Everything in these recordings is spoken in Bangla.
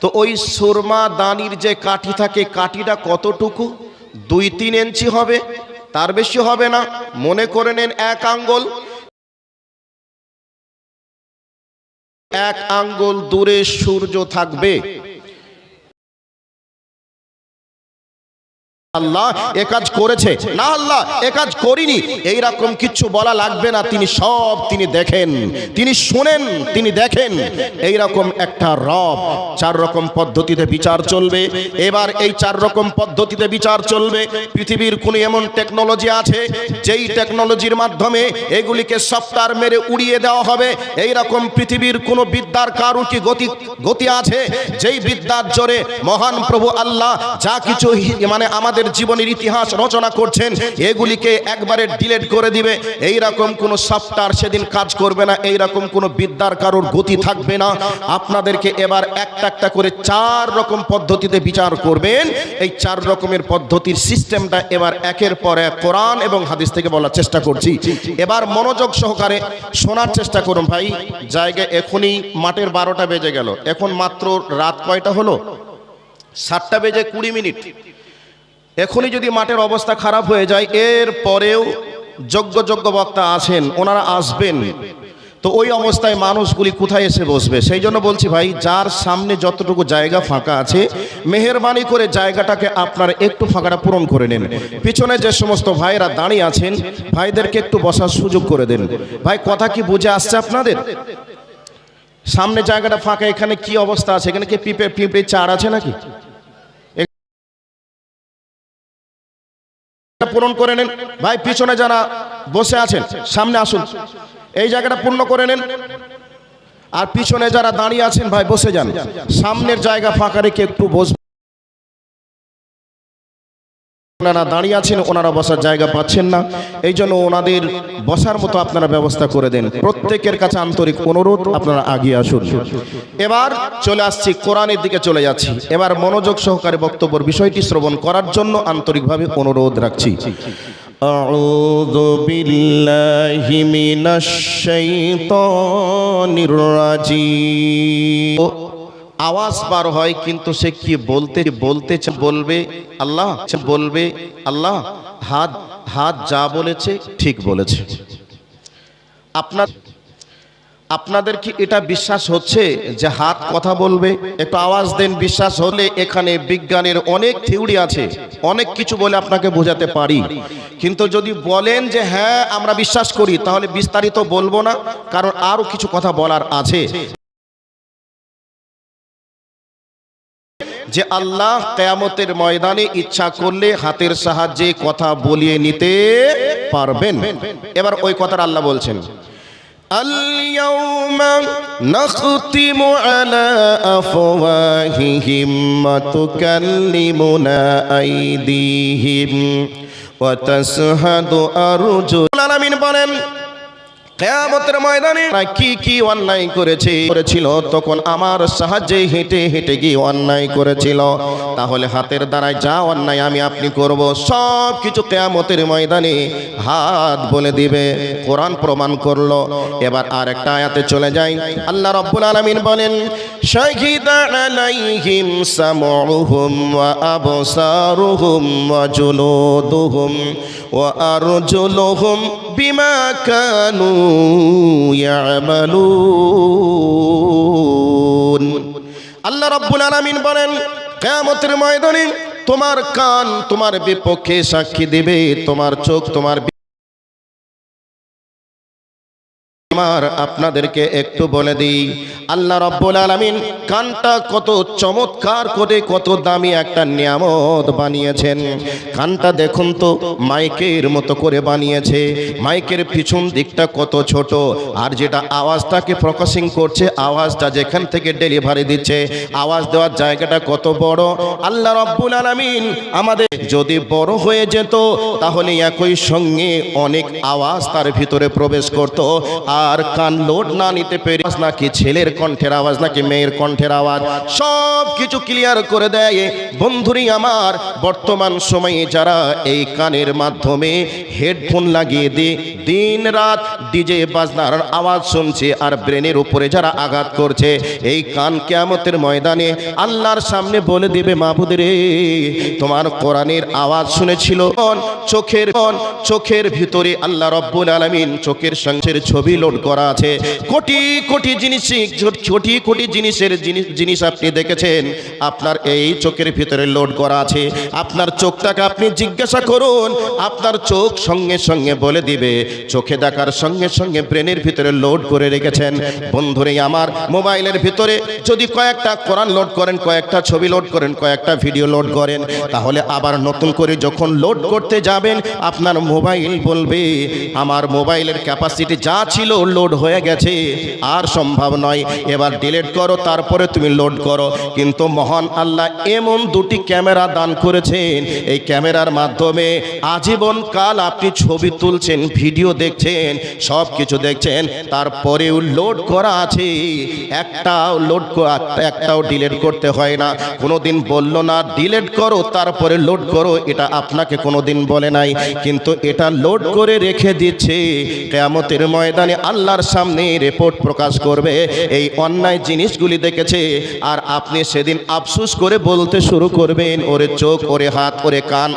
তো ওই সুরমা দানির যে কাঠি থাকে, কাঠিটা কতটুকু? দুই তিন ইঞ্চি হবে, তার বেশি হবে না। মনে করে নেন এক আঙ্গুল। এক আঙ্গুল দূরে সূর্য থাকবে। আল্লাহ এ কাজ করেছে। না আল্লাহ, এ কাজ করিনি। এই রকম কিছু বলা লাগবে না। তিনি সব তিনি দেখেন। তিনি শুনেন, তিনি দেখেন। এই রকম একটা রব, চার রকম পদ্ধতিতে বিচার চলবে। এবার এই চার রকম পদ্ধতিতে বিচার চলবে। পৃথিবীর কোন এমন টেকনোলজি আছে, যেই টেকনোলজির মাধ্যমে এগুলিকে সফটওয়্যার মেরে উড়িয়ে দেওয়া হবে। এই রকম পৃথিবীর কোন বিদ্যার কারু কি গতি গতি আছে? যেই বিদ্যার জোরে মহান প্রভু আল্লাহ যা কিছু মানে আমাদের জীবনের ইতিহাস রচনা করছেন, এগুলিকে একবারে ডিলেট করে দিবে। এই রকম কোন সফটওয়্যার সেদিন কাজ করবে না এই রকম কোন বিদ্যার কারোর গতি থাকবে না। আপনাদেরকে এবার একটা একটা করে চার রকম পদ্ধতিতে বিচার করবেন। এই চার রকমের পদ্ধতির সিস্টেমটা এবার একের পর এক কোরআন এবং হাদিস থেকে বলার চেষ্টা করছি। এবার মনোযোগ সহকারে শোনার চেষ্টা করুন ভাই। জায়গায় এখনই মাঠের বারোটা বেজে গেল। এখন মাত্র রাত কয়টা হলো? সাতটা বেজে কুড়ি মিনিট। এখনই যদি মাঠের অবস্থা খারাপ হয়ে যায়, এর পরেও যোগ্য যোগ্য বক্তা আছেন, ওনারা আসবেন। তো ওই অবস্থায় মানুষগুলি কোথায় এসে বসবে? সেই জন্য বলছি ভাই, যার সামনে যতটুকু জায়গা ফাঁকা আছে, মেহরবানি করে জায়গাটাকে আপনার একটু ফাঁকাটা পূরণ করে নেন। পিছনে যে সমস্ত ভাইরা দাঁড়িয়ে আছেন, ভাইদেরকে একটু বসার সুযোগ করে দেন। ভাই, কথা কি বুঝে আসছে আপনাদের? সামনে জায়গাটা ফাঁকা, এখানে কি অবস্থা আছে? এখানে কি পিঁপড়ে পিঁপড়ে চার আছে নাকি? পূরণ করে নেন। ভাই, পিছনে যারা বসে আছেন, সামনে আসুন। এই জায়গাটা পূর্ণ করে নেন। আর পিছনে যারা দাঁড়িয়ে আছেন, ভাই, বসে যান। সামনের জায়গা ফাঁকা রেখে একটু বসবেন। ওনারা দাঁড়িয়ে আছেন ওনারা বসার জায়গা পাচ্ছেন না এই জন্য ওনাদের বসার মতো আপনারা ব্যবস্থা করে দেন প্রত্যেকের কাছে আন্তরিক অনুরোধ আপনারা আগিয়ে আসুন এবার চলে আসছি কোরআনের দিকে চলে যাচ্ছি এবার মনোযোগ সহকারে বক্তব্যের বিষয়টি শ্রবণ করার জন্য আন্তরিকভাবে অনুরোধ রাখছি أعوذ بالله من الشيطان الرجيم আওয়াজ বার হয়, কিন্তু সে কি বলতে বলতে বলবে? আল্লাহ বলবে? আল্লাহ হাত হাত যা বলেছে, ঠিক বলেছে। আপনার, আপনাদের কি এটা বিশ্বাস হচ্ছে যে হাত কথা বলবে? একটু আওয়াজ দেন, বিশ্বাস হলে এখানে বিজ্ঞানের অনেক থিওরি আছে, অনেক কিছু বলে আপনাকে বোঝাতে পারি। কিন্তু যদি বলেন যে হ্যাঁ আমরা বিশ্বাস করি, তাহলে বিস্তারিত বলব না, কারণ আরও কিছু কথা বলার আছে। যে আল্লাহ কেয়ামতের ময়দানে ইচ্ছা করলে হাতের সাহায্যে কথা বলিয়ে নিতে পারবেন এবার ওই কথার আল্লাহ বলছেন اليوم نختم على أفواههم وتكلمنا أيديهم وتشهد أرجلهم العالمين বলেন কেয়ামতের ময়দানে কি কি অন্যায় করেছে, করেছিল, তখন আমার সাহায্যে হেঁটে হেঁটে গিয়ে অন্যায় করেছিল। তাহলে হাতের দ্বারায় যা অন্যায় আমি আপনি করব সব কিছু কেয়ামতের ময়দানে হাত বলে দিবে, কোরআন প্রমাণ করল। এবার আর একটা আয়াতে চলে যাই। আল্লাহ রব্বুল আলামিন বলেন, শাহিদা আলাইহিম সামউহুম ওয়া আবসারুহুম ওয়া জুলুদুহুম ওয়া আল্লাহ রাব্বুল আলামিন বলেন, কিয়ামতের ময়দানে তোমার কান তোমার বিপক্ষে সাক্ষী দেবে, তোমার চোখ তোমার আমার আপনাদেরকে একটু বলে দিই। আল্লাহ রব্বুল আলামিন কানটা কত চমৎকার করে কত দামি একটা নিয়ামত বানিয়েছেন। কানটা দেখুন তো, মাইকের মতো করে বানিয়েছে। মাইকের পিছন দিকটা কত ছোট। আর যেটা আওয়াজটাকে প্রকাশিং করছে, আওয়াজটা যেখান থেকে ডেলিভারি দিচ্ছে, আওয়াজ দেওয়ার জায়গাটা কত বড়। আল্লাহ রব্বুল আলামিন আমাদের যদি বড় হয়ে যেত, তাহলে একই সঙ্গে অনেক আওয়াজ তার ভিতরে প্রবেশ করত। তার কান লোড না নিতে পেরে নাকি ছেলের কণ্ঠের আওয়াজ, নাকি মেয়ের কণ্ঠের আওয়াজ? সব কিছু ক্লিয়ার করে দেয়, বন্ধুরি আমার, বর্তমান সময়ে যারা এই কানের মাধ্যমে হেডফোন লাগিয়ে দিয়ে দিন রাত ডিজে বাজনার আওয়াজ শুনছে আর ব্রেনের উপরে যারা আঘাত করছে, এই কান কেয়ামতের ময়দানে আল্লাহর সামনে বলে দিবে মাহবুদের তোমার কোরআনের আওয়াজ শুনেছিল, চোখের চোখের ভিতরে আল্লাহ রব্বুল আলমিন চোখের সঙ্গের ছবি লোড করা আছে। কোটি কোটি জিনিস কোটি কোটি জিনিসের জিনিস জিনিস আপনি দেখেছেন। আপনার এই চোখের ভিতরে লোড করা আছে। আপনার চোখটাকে আপনি জিজ্ঞাসা করুন। আপনার চোখ সঙ্গে সঙ্গে বলে দিবে, চোখে দেখার সঙ্গে সঙ্গে ব্রেনের ভিতরে লোড করে রেখেছেন। বন্ধুরে আমার, মোবাইলের ভিতরে যদি কয়েকটা কোরআন লোড করেন, কয়েকটা ছবি লোড করেন, কয়েকটা ভিডিও লোড করেন, তাহলে আবার নতুন করে যখন লোড করতে যাবেন, আপনার মোবাইল বলবে, আমার মোবাইলের ক্যাপাসিটি যা ছিল লোড হয়ে গেছে। আর সম্ভব নয়। এবার ডিলেট করো, তারপরে তুমি লোড করো। কিন্তু মহান আল্লাহ এমন দুটি ক্যামেরা দান করেছেন। এই ক্যামেরার মাধ্যমে আজীবন কাল আপনি ছবি তুলছেন, ভিডিও দেখছেন সব কিছু দেখছেন। তারপরেও লোড করা আছে। একটাও লোড একটাও ডিলেট করতে হয় না। কোনো দিন বলল না ডিলেট করো, তারপরে লোড করো। এটা আপনাকে কোনো দিন বলে নাই। কিন্তু এটা লোড করে রেখে দিচ্ছে। কেয়ামতের ময়দানে আল্লাহর সামনে রিপোর্ট প্রকাশ করবে। এই অন্যায় জিনিসগুলি দেখেছে, আর আপনি সেদিন আফসুস করে বলতে শুরু করবেন, ওরে চোখ, ওরে হাত, ওরে কান।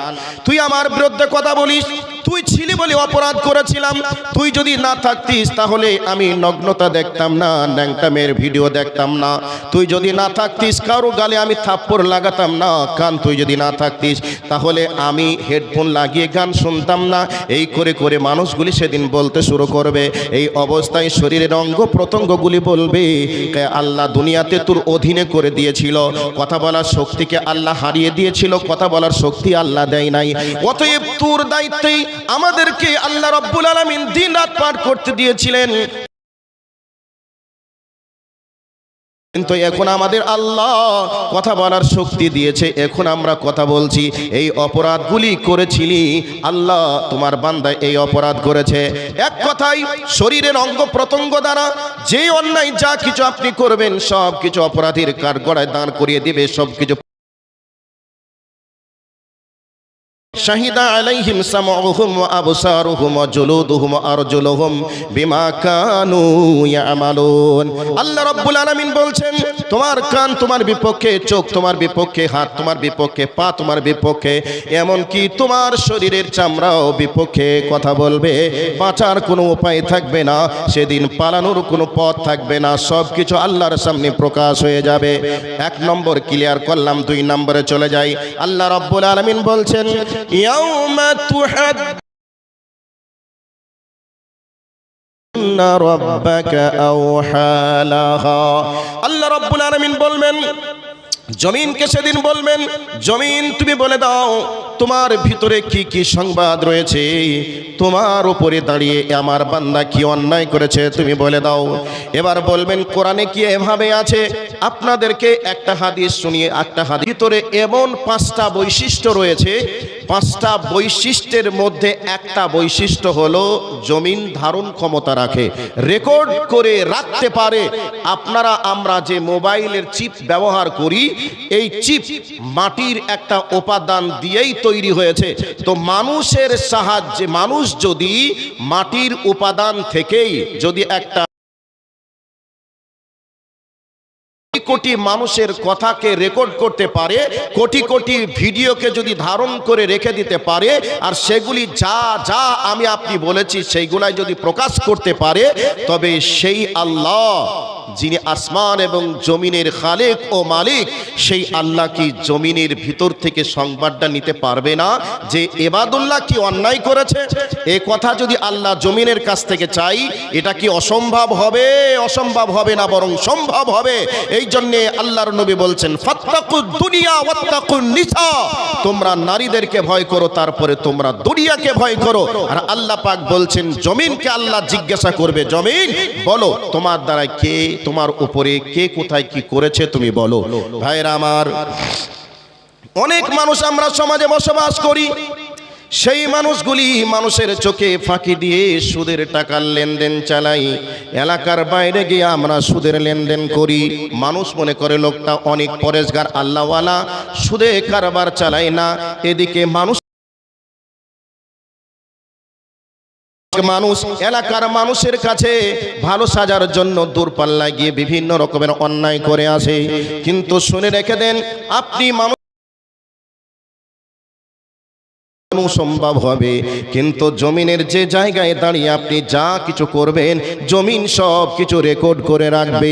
তুই আমার বিরুদ্ধে কথা বলিস তুই ছিলি বলে অপরাধ করেছিলাম। তুই যদি না থাকতিস, তাহলে আমি নগ্নতা দেখতাম না ন্যাংটা মেয়ের ভিডিও দেখতাম না। তুই যদি না থাকতিস, কারও গালে আমি থাপ্পড় লাগাতাম না। কান তুই যদি না থাকতিস, তাহলে আমি হেডফোন লাগিয়ে গান শুনতাম না। এই করে করে মানুষগুলি সেদিন বলতে শুরু করবে। এই অবস্থায় শরীরের অঙ্গ প্রত্যঙ্গগুলি বলবে আল্লাহ দুনিয়াতে তোর অধীনে করে দিয়েছিল। কথা বলার শক্তিকে আল্লাহ হারিয়ে দিয়েছিল, কথা বলার শক্তি আল্লাহ দেয় নাই। অতএব তোর দায়িত্বেই আমাদেরকে আল্লাহ রব্বুল আলমিন দিন রাত পাঠ করতে দিয়েছিলেন। কিন্তু এখন আমাদের আল্লাহ কথা বলার শক্তি দিয়েছে, এখন আমরা কথা বলছি, এই অপরাধগুলি করেছিলি, আল্লাহ তোমার বান্দা এই অপরাধ করেছে। এক কথাই শরীরের অঙ্গ প্রত্যঙ্গ দ্বারা যে অন্যায় যা কিছু আপনি করবেন সব কিছু অপরাধীর কার গড়ায় দান করিয়ে দিবে সব কিছু শাহিদা আলাইহিম সামউহুম ওয়া আবসারুহুম ওয়া জুলুদুহুম ওয়া আরজুলুহুম বিমা কানু ইয়ামালুন। আল্লাহ রাব্বুল আলামিন বলছেন, তোমার কান তোমার বিপক্ষে, চোখ তোমার বিপক্ষে, হাত তোমার বিপক্ষে, পা তোমার বিপক্ষে এমন কি তোমার শরীরের চামড়াও বিপক্ষে কথা বলবে। বাঁচার কোনো উপায় থাকবে না, সেদিন পালানোর কোনো পথ থাকবে না সব কিছু আল্লাহর সামনে প্রকাশ হয়ে যাবে। এক নম্বর ক্লিয়ার করলাম, দুই নম্বরে চলে যাই। আল্লাহ রাব্বুল আলামিন বলছেন يوم تحد إن ربك أوحى لها আল্লাহ রব্বুল আলামিন বলবেন জমিনকে সেদিন বলবেন জমিন তুমি বলে দাও তোমার ভিতরে কি কি সংবাদ রয়েছে তোমার উপরে দাঁড়িয়ে আমার বান্দা কি অন্যায় করেছে তুমি বলে দাও এবার বলবেন কোরআনে কি এভাবে আছে আপনাদেরকে একটা হাদিস শুনিয়ে একটা হাদিস ভিতরে এমন পাঁচটা বৈশিষ্ট্য রয়েছে পাঁচটা বৈশিষ্ট্যের মধ্যে একটা বৈশিষ্ট্য হলো জমিন ধারণ ক্ষমতা রাখে। রেকর্ড করে রাখতে পারে। আপনারা, আমরা যে মোবাইলের চিপ ব্যবহার করি, এই চিপ মাটির একটা উপাদান দিয়েই তৈরি হয়েছে। তো মানুষের সাহায্যে, মানুষ যদি মাটির উপাদান থেকেই যদি একটা কোটি মানুষের কথাকে রেকর্ড করতে পারে, কোটি কোটি ভিডিওকে যদি ধারণ করে রেখে দিতে পারে, আর সেগুলি যা যা আমি আপনি বলেছি, সেইগুলাই যদি প্রকাশ করতে পারে, তবে সেই আল্লাহ যিনি আসমান এবং জমিনের খালেক ও মালিক, সেই আল্লাহ কি জমিনের ভিতর থেকে সংবাদটা নিতে পারবে না যে এবাদুল্লাহ কি অন্যায় করেছে? এ কথা যদি আল্লাহ জমিনের কাছ থেকে চাই, এটা কি অসম্ভব হবে? অসম্ভব হবে না বরং সম্ভব হবে। এই জন্যে আল্লাহর নবী বলছেন ফাত্তাকু দুনিয়া ওয়াত্তাকুন নিসা। তোমরা নারীদেরকে ভয় করো, তারপরে তোমরা দুনিয়াকে ভয় করো। আর আল্লাহ পাক বলছেন, জমিনকে আল্লাহ জিজ্ঞাসা করবে, জমিন, বলো তোমার দ্বারা কে তোমার উপরে কে কোথায় কি করেছে তুমি বলো। ভাইরা আমার, অনেক মানুষ আমরা সমাজে বসবাস করি। সেই মানুষগুলি মানুষের চোখে ফাঁকি দিয়ে সুদের টাকার লেনদেন চালাই। এলাকার বাইরে গিয়ে আমরা সুদের লেনদেন করি। মানুষ মনে করে লোকটা অনেক পরেশগার, আল্লাহওয়ালা। সুদে কারবার চালায় না। এদিকে মানুষ মানুষ এলাকার মানুষের কাছে ভালো সাজার জন্য দূরপাল্লায় গিয়ে বিভিন্ন রকমের অন্যায় করে আসে। কিন্তু শুনে রেখে দেন, আপনি মানুষ সম্ভব হবে। কিন্তু জমিনের যে জায়গায় দাঁড়িয়ে আপনি যা কিছু করবেন, জমিন সব কিছু রেকর্ড করে রাখবে।